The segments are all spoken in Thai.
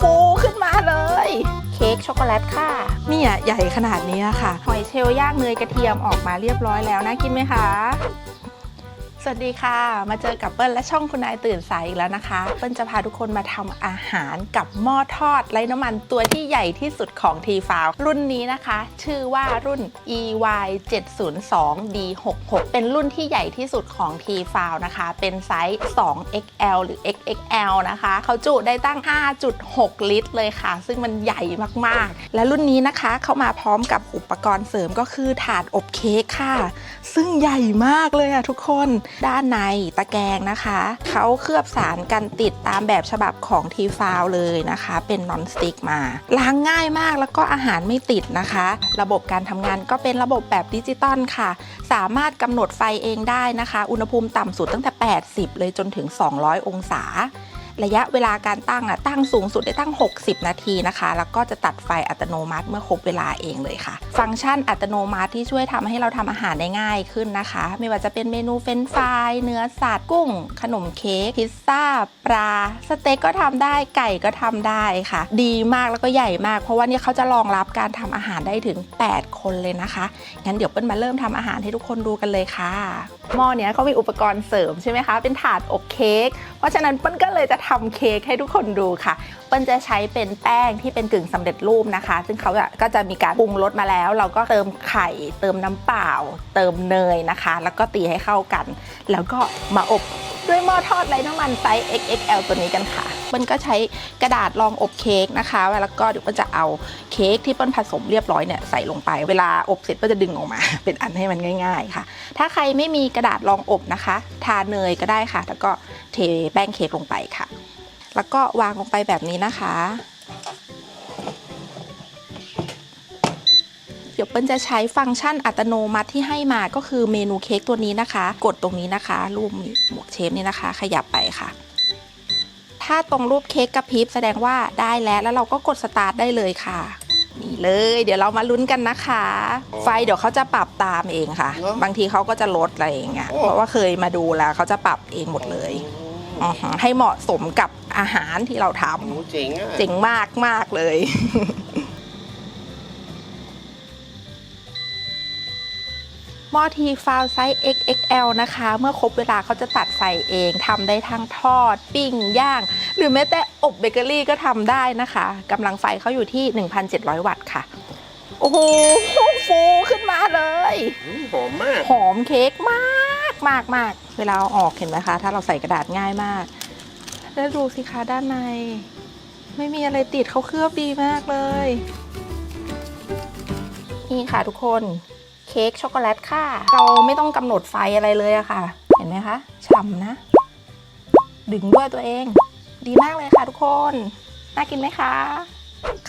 ฟูขึ้นมาเลย เค้กช็อกโกแลตค่ะ เนี่ยใหญ่ขนาดนี้ค่ะหอยเชลล์ย่างเนยกระเทียมออกมาเรียบร้อยแล้วน่ากินไหมคะ สวัสดีค่ะ มาเจอกับเปิ้ลและช่องคุณนายตื่นสายอีกแล้วนะคะ เปิ้ลจะพาทุกคนมาทำอาหารกับหม้อทอดไร้น้ำมันตัวที่ใหญ่ที่สุดของ t f o u รุ่นนี้นะคะ ชื่อว่ารุ่น EY 702 D66 เป็นรุ่นที่ใหญ่ที่สุดของ t f o u นะคะ เป็นไซส์ 2XL หรือ XXL นะคะ เขาจุได้ตั้ง 5.6 ลิตรเลยค่ะ ซึ่งมันใหญ่มากๆ และรุ่นนี้นะคะ เข้ามาพร้อมกับอุปกรณ์เสริมก็คือถาดอบเค้กค่ะ ซึ่งใหญ่มากเลยอะทุกคนด้านในตะแกรงนะคะ เขาเคลือบสารกันติดตามแบบฉบับของทีฟาวเลยนะคะ เป็นนอนสติกมา ล้างง่ายมากแล้วก็อาหารไม่ติดนะคะ ระบบการทำงานก็เป็นระบบแบบดิจิตอลค่ะ สามารถกำหนดไฟเองได้นะคะ อุณหภูมิต่ำสุดตั้งแต่ 80 เลยจนถึง 200 องศา ระยะเวลาการตั้งอะตั้งสูงสุดได้ตั้ง 60 นาทีนะคะ แล้วก็จะตัดไฟอัตโนมัติเมื่อครบเวลาเองเลยค่ะ ฟังก์ชันอัตโนมัติที่ช่วยทำให้เราทำอาหารได้ง่ายขึ้นนะคะ ไม่ว่าจะเป็นเมนูเฟรนฟรายเนื้อสัตว์กุ้ง ขนมเค้กพิซซ่าปลาสเต็กก็ทำได้ไก่ก็ทำได้ค่ะ ดีมากแล้วก็ใหญ่มาก เพราะว่านี่เขาจะรองรับการทำอาหารได้ถึง 8 คนเลยนะคะงั้นเดี๋ยวเปิ้ลมาเริ่มทำอาหารให้ทุกคนดูกันเลยค่ะหม้อเนี้ยเขามีอุปกรณ์เสริมใช่ไหมคะเป็นถาดอบเค้กเพราะฉะนั้นเปิ้ลก็เลยจะทำเค้กให้ทุกคนดูค่ะ เปิ้ลจะใช้เป็นแป้งที่เป็นกึ่งสำเร็จรูปนะคะ ซึ่งเขาอะก็จะมีการปรุงรสมาแล้ว เราก็เติมไข่ เติมน้ำเปล่า เติมเนยนะคะ แล้วก็ตีให้เข้ากัน แล้วก็มาอบ ด้วยหม้อทอดไร้น้ำมันไซส์ XXL ตัวนี้กันค่ะเปิ้ลก็ใช้กระดาษรองอบเค้กนะคะ แล้วก็เดี๋ยวเปิ้ลจะเอาเค้กที่เปิ้ลผสมเรียบร้อยเนี่ยใส่ลงไป เวลาอบเสร็จเปิ้ลจะดึงออกมา เป็นอันให้มันง่าย ๆค่ะ ถ้าใครไม่มีกระดาษรองอบนะคะ ทาเนยก็ได้ค่ะ แล้วก็เทแป้งเค้กลงไปค่ะ แล้วก็วางลงไปแบบนี้นะคะ เดี๋ยวเปิ้ลจะใช้ฟังก์ชันอัตโนมัติที่ให้มาก็คือเมนูเค้กตัวนี้นะคะ กดตรงนี้นะคะ รูปหมวกเชฟนี่นะคะ ขยับไปค่ะ ถ้าตรงรูปเค้กกระพริบแสดงว่าได้แล้วแล้วเราก็กดสตาร์ทได้เลยค่ะนี่เลย เดี๋ยวเรามาลุ้นกันนะคะ ไฟเดี๋ยวเขาจะปรับตามเองค่ะเหรอบางทีเขาก็จะลดอะไรอย่างเงี้ยโอ้เพราะว่าเคยมาดูแล้วเขาจะปรับเองหมดเลยอือหือให้เหมาะสมกับอาหารที่เราทำโอ้เจ๋งอะเจ๋งมากมากเลย ม้อทีฟาวไซส์ XXL นะคะ เมื่อครบเวลาเขาจะตัดใส่เองทำได้ทั้งทอด ปิ้ง ย่าง หรือแม้แต่อบเบเกอรี่ก็ทำได้นะคะกำลังไฟเขาอยู่ที่ 1,700 วัตต์ค่ะ โอ้โหฟูขึ้นมาเลยอืมหอมมาก หอมเค้กมากมากมากเวลาเอาออกเห็นไหมคะ ถ้าเราใส่กระดาษง่ายมาก แล้วดูสิคะด้านใน ไม่มีอะไรติดเขาเคลือบดีมากเลย นี่ค่ะทุกคนเค้กช็อกโกแลตค่ะ เราไม่ต้องกำหนดไฟอะไรเลยอะค่ะ เห็นไหมคะฉ่ำนะ ดึงด้วยตัวเอง ดีมากเลยค่ะทุกคน น่ากินไหมคะ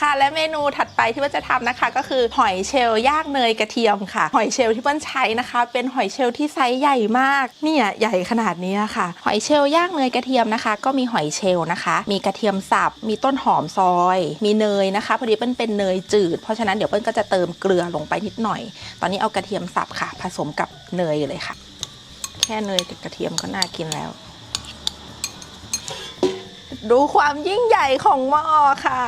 ค่ะ และเมนูถัดไปที่ว่าจะทำนะคะ ก็คือหอยเชลล์ย่างเนยกระเทียมค่ะ หอยเชลล์ที่เปิ้ลใช้นะคะ เป็นหอยเชลล์ที่ไซส์ใหญ่มากเนี่ยใหญ่ขนาดนี้ค่ะ หอยเชลล์ย่างเนยกระเทียมนะคะ ก็มีหอยเชลล์นะคะ มีกระเทียมสับมีต้นหอมซอย มีเนยนะคะพอดีเปิ้ลเป็นเนยจืด เพราะฉะนั้นเดี๋ยวเปิ้ลก็จะเติมเกลือลงไปนิดหน่อย ตอนนี้เอากระเทียมสับค่ะ ผสมกับเนยเลยค่ะ แค่เนยกับกระเทียมก็น่ากินแล้วดูความยิ่งใหญ่ของหม้อค่ะ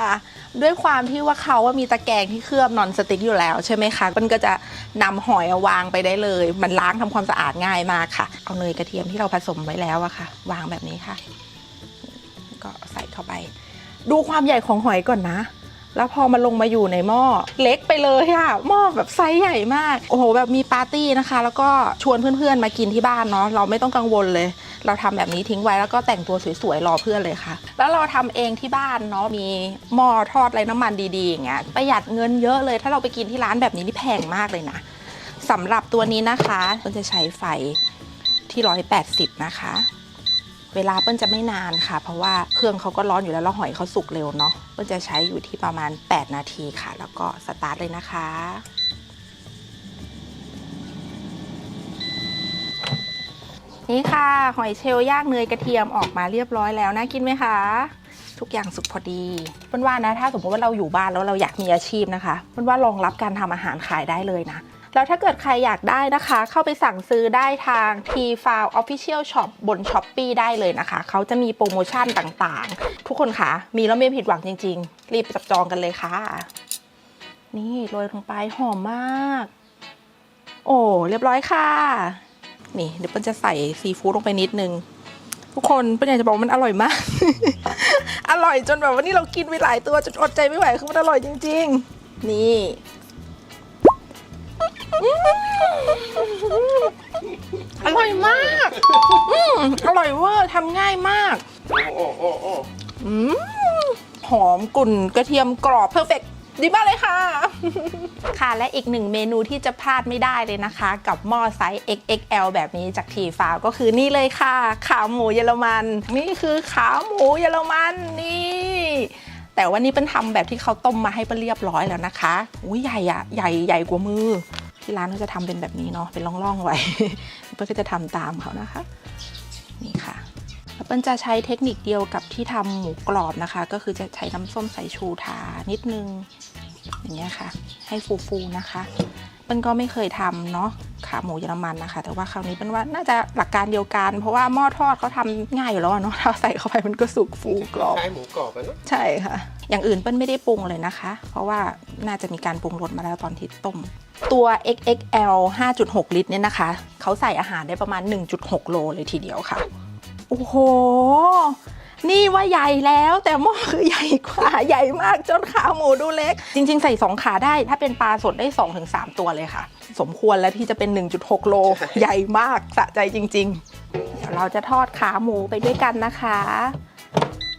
ด้วยความที่ว่าเขาว่ามีตะแกรงที่เคลือบนอนสติ๊กอยู่แล้วใช่ไหมคะ มันก็จะนำหอยเอาวางไปได้เลย มันล้างทำความสะอาดง่ายมากค่ะ เอาเนยกระเทียมที่เราผสมไว้แล้วอะค่ะ วางแบบนี้ค่ะ ก็ใส่เข้าไป ดูความใหญ่ของหอยก่อนนะ แล้วพอมาลงมาอยู่ในหม้อเล็กไปเลยอะหม้อแบบไซส์ใหญ่มาก โอ้โหแบบมีปาร์ตี้นะคะ แล้วก็ชวนเพื่อนๆมากินที่บ้านเนาะ เราไม่ต้องกังวลเลย เราทำแบบนี้ทิ้งไว้แล้วก็แต่งตัวสวยๆรอเพื่อนเลยค่ะ แล้วเราทำเองที่บ้านเนาะมีหม้อทอดไรน้ำมันดีๆอย่างเงี้ยประหยัดเงินเยอะเลย ถ้าเราไปกินที่ร้านแบบนี้นี่แพงมากเลยนะสำหรับตัวนี้นะคะเปิ้ลจะใช้ไฟที่180นะคะ เวลาเปิ้ลจะไม่นานค่ะ เพราะว่าเครื่องเขาก็ร้อนอยู่แล้วแล้วหอยเขาสุกเร็วเนาะเปิ้ลจะใช้อยู่ที่ประมาณ 8 นาทีค่ะ แล้วก็สตาร์ทเลยนะคะ นี่ค่ะ หอยเชลล์ย่างเนยกระเทียมออกมาเรียบร้อยแล้วน่ากินไหมคะ ทุกอย่างสุกพอดีเปิ้ลว่านะ ถ้าสมมติว่าเราอยู่บ้านแล้วเราอยากมีอาชีพนะคะเปิ้ลว่ารองรับการทำอาหารขายได้เลยนะแล้วถ้าเกิดใครอยากได้นะคะ เข้าไปสั่งซื้อได้ทาง T f i l e Official Shop บน s h o p e e ได้เลยนะคะ เขาจะมีโปรโมชั่นต่างๆ ทุกคนคะมีแล้วไม่ผิดหวังจริง ๆ รีบจับจองกันเลยค่ะ นี่โรยลงไปหอมมาก โอ้ เรียบร้อยค่ะ นี่เดี๋ยวเปิ้ลจะใส่ซีฟู้ดลงไปนิดนึง ทุกคนเปิ้ลอยากจะบอกว่ามันอร่อยมาก อร่อยจนแบบว่านี่เรากินไปหลายตัวจนอดใจไม่ไหวคือมันอร่อยจริง ๆ นี่อร่อยมากอืมอร่อยเวอร์ทำง่ายมาก โอ้โอ้โอ้โอ้อืมหอมกลุ่นกระเทียมกรอบเพอร์เฟก ดีมากเลยค่ะ ค่ะและอีกหนึ่งเมนูที่จะพลาดไม่ได้เลยนะคะ กับหม้อไซส์ XXL แบบนี้จากทีฟาวก็คือนี่เลยค่ะ ขาหมูเยอรมัน นี่คือขาหมูเยอรมันนี่แต่ว่านี่เป็นทำแบบที่เขาต้มมาให้เป็นเรียบร้อยแล้วนะคะอุ้ยใหญ่อะใหญ่ใหญ่กว่ามือ ที่ร้านเขาจะทำเป็นแบบนี้เนาะเป็นร่องๆไว้เปิ้ลก็จะทำตามเขานะคะ นี่ค่ะแล้วเปิ้ลจะใช้เทคนิคเดียวกับที่ทำหมูกรอบนะคะ ก็คือจะใช้น้ำส้มสายชูทานิดนึง อย่างเงี้ยค่ะ ให้ฟูๆนะคะเปิ้ลก็ไม่เคยทำเนาะขาหมูเยอรมันนะคะ แต่ว่าคราวนี้เปิ้ลว่าน่าจะหลักการเดียวกัน เพราะว่าหม้อทอดเขาทำง่ายอยู่แล้วอะเนาะถ้าใส่เข้าไปมันก็สุกฟูกรอบคล้ายหมูกรอบอะเนอะใช่ค่ะ อย่างอื่นเปิ้ลไม่ได้ปรุงเลยนะคะ เพราะว่าน่าจะมีการปรุงรสมาแล้วตอนที่ต้มตัว XXL 5.6 ลิตรเนี่ยนะคะ เขาใส่อาหารได้ประมาณ 1.6 โลเลยทีเดียวค่ะ โอ้โห นี่ว่าใหญ่แล้วแต่หม้อคือใหญ่กว่าใหญ่มากจนขาหมูดูเล็ก จริง ๆ ใส่ 2 ขาได้ ถ้าเป็นปลาสดได้ 2-3 ตัวเลยค่ะ สมควรแล้วที่จะเป็น 1.6 โล ใหญ่มากสะใจจริง ๆ เดี๋ยวเราจะทอดขาหมูไปด้วยกันนะคะ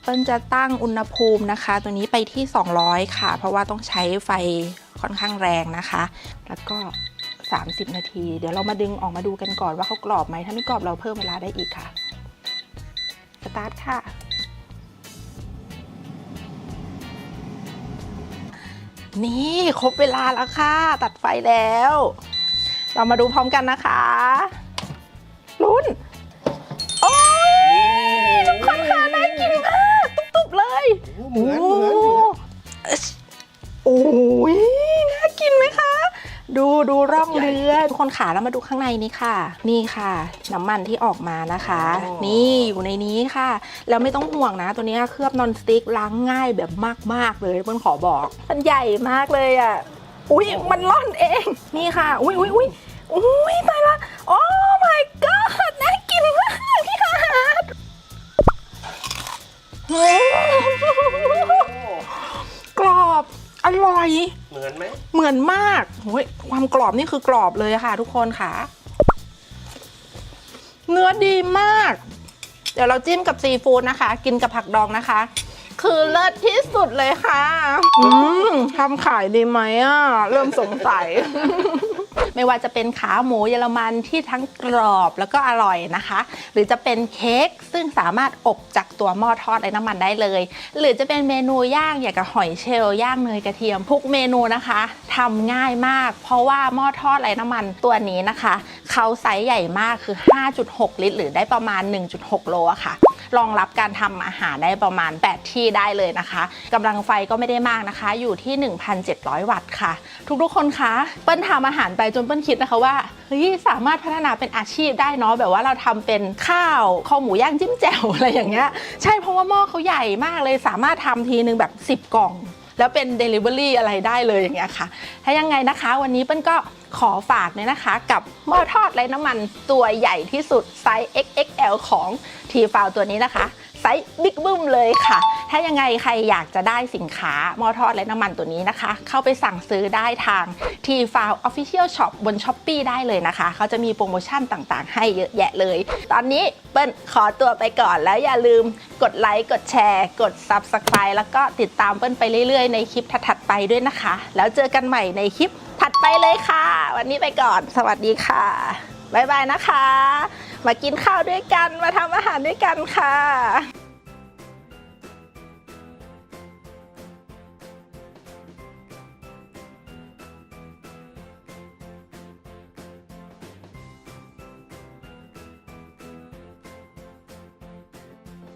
เปิ้ลจะตั้งอุณหภูมินะคะ ตัวนี้ไปที่ 200 ค่ะ เพราะว่าต้องใช้ไฟค่อนข้างแรงนะคะ แล้วก็ 30 นาที เดี๋ยวเรามาดึงออกมาดูกันก่อนว่าเขากรอบไหมถ้าไม่กรอบเราเพิ่มเวลาได้อีกค่ะ สตาร์ทค่ะ นี่ครบเวลาแล้วค่ะ ตัดไฟแล้ว เรามาดูพร้อมกันนะคะลุ้นโอ้ยทุกคนค่ะน่ากินมาก ตุบๆเลยเหมือนเหมือน ดูดูร่องเรือทุกคนขาแล้วมาดูข้างในนี้ค่ะ นี่ค่ะ น้ำมันที่ออกมานะคะ นี่อยู่ในนี้ค่ะ แล้วไม่ต้องห่วงนะ ตัวนี้เคลือบนอนสติ๊กล้างง่ายแบบมากๆเลยเพื่อนขอบอกมันใหญ่มากเลยอะอุ้ยมันล่อนเอง นี่ค่ะ อุ้ยอุ้ยอุ้ยอุ้ยตายละโอ้ my god น่ากินมากพี่ค่ะกรอบ อร่อย เหมือนไหมเหมือนมากโอ้ยความกรอบนี่คือกรอบเลยอะค่ะ ทุกคนค่ะ เนื้อดีมาก เดี๋ยวเราจิ้มกับซีฟู้ดนะคะ กินกับผักดองนะคะ คือเลิศที่สุดเลยค่ะ อืมทำขายดีไหมอะ เริ่มสงสัย ไม่ว่าจะเป็นขาหมูเยอรมันที่ทั้งกรอบแล้วก็อร่อยนะคะ หรือจะเป็นเค้กซึ่งสามารถอบจากตัวหม้อทอดไร้น้ำมันได้เลย หรือจะเป็นเมนูย่างอย่างกับหอยเชลล์ย่างเนยกระเทียมทุกเมนูนะคะทำง่ายมาก เพราะว่าหม้อทอดไร้น้ำมันตัวนี้นะคะเขาไซส์ใหญ่มากคือ 5.6 ลิตร หรือได้ประมาณ 1.6 โลอะค่ะ รองรับการทำอาหารได้ประมาณ 8 ที่ได้เลยนะคะกำลังไฟก็ไม่ได้มากนะคะ อยู่ที่ 1,700 วัตต์ค่ะ ทุกๆคนคะเปิ้ลทำอาหารไปจนเปิ้ลคิดนะคะว่าเฮ้ยสามารถพัฒนาเป็นอาชีพได้เนาะแบบว่าเราทำเป็นข้าวคอหมูย่างจิ้มแจ่วอะไรอย่างเงี้ยใช่เพราะว่าหม้อเขาใหญ่มากเลยสามารถทำทีนึงแบบ 10 กล่อง แล้วเป็น Delivery อะไรได้เลยอย่างเงี้ยค่ะ ถ้ายังไงนะคะ วันนี้เปิ้ลก็ ขอฝากเลยนะคะ กับหม้อทอดไร้น้ำมันตัวใหญ่ที่สุดไซส์ XXL ของ t f i l ตัวนี้นะคะ ไซส์บิ๊กบึ้มเลยค่ะ ถ้ายังไงใครอยากจะได้สินค้าหม้อทอดไร้น้ำมันตัวนี้นะคะ เข้าไปสั่งซื้อได้ทาง t f i l Official Shop บน s h อ p e e ได้เลยนะคะ เขาจะมีโปรโมชั่นต่างๆ ให้เยอะแยะเลย ตอนนี้เปิ้ลขอตัวไปก่อนแล้วอย่าลืมกดไลค์กดแชร์ กด Subscribe แล้วก็ติดตามเปิ้ลไปเรื่อยๆ ในคลิปถัดๆไปด้วยนะคะ แล้วเจอกันใหม่ในคลิป ถัดไปเลยค่ะ วันนี้ไปก่อนสวัสดีค่ะบ๊ายบายนะคะ มากินข้าวด้วยกันมาทำอาหารด้วยกันค่ะ